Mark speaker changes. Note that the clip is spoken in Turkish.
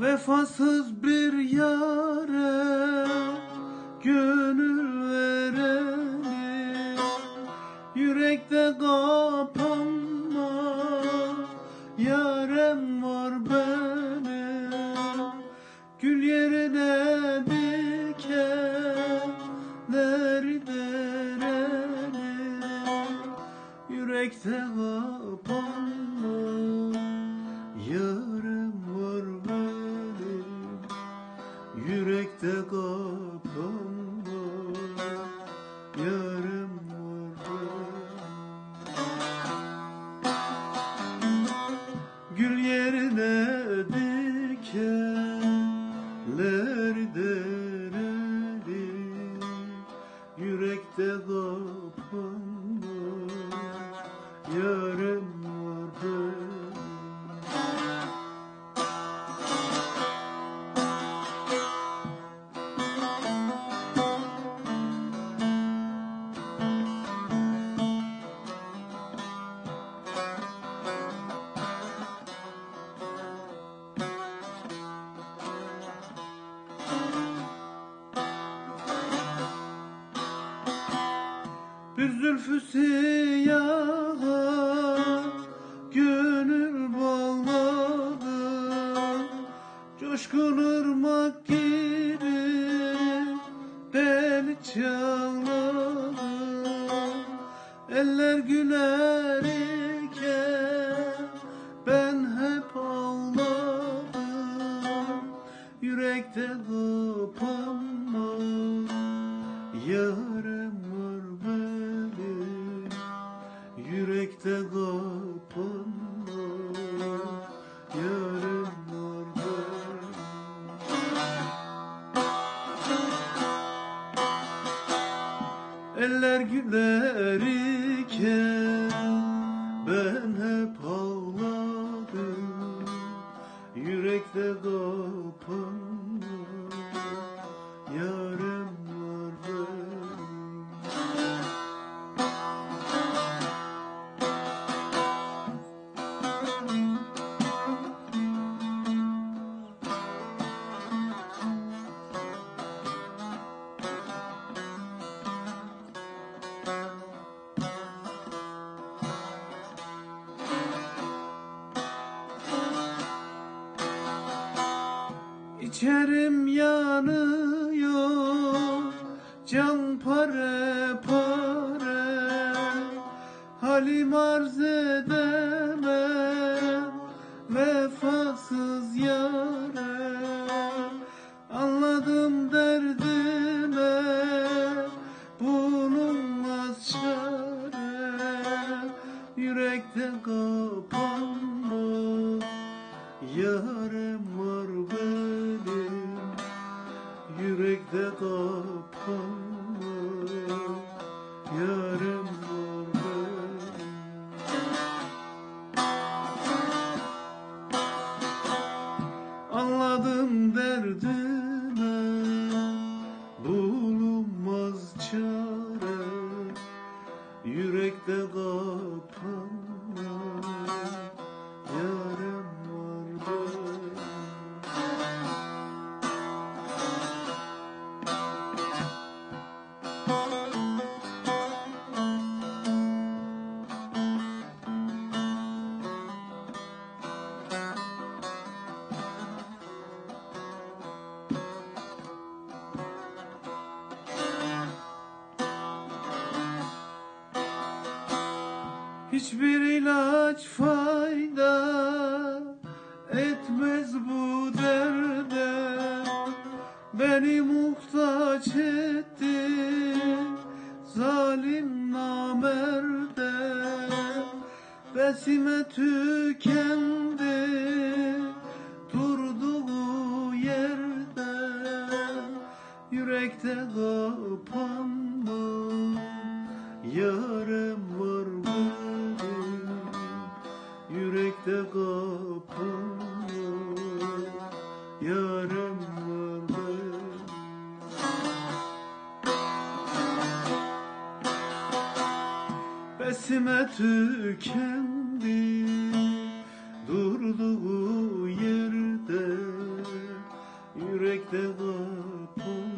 Speaker 1: Vefasız bir yare gönül vereni Yürekte kapanma yarem var benim. Gül yerine dikenler dereni Yürekte kapanma yarem Yürekte kapanma yarem var benim Gül yerine dikenler dereli Bir zülfü siyaha gönül bağladı. Coşkun ırmak gibi beni çağladı. Eller güler Yürekte kapanma var benim Eller güler iken İçerim yanıyor Can pare pare. Halim arz edemem Vefasız yare Anladım derdime Bulunmaz çare Yürekte kapanma Yarem Yürekte kapanma Hiçbir ilaç fayda etmez bu derde. Beni muhtaç etti zalim namerde. Besime tükendi durduğu yerde. Yürekte kapanma hevesime tükendi Durduğu yerde yürekte kapandı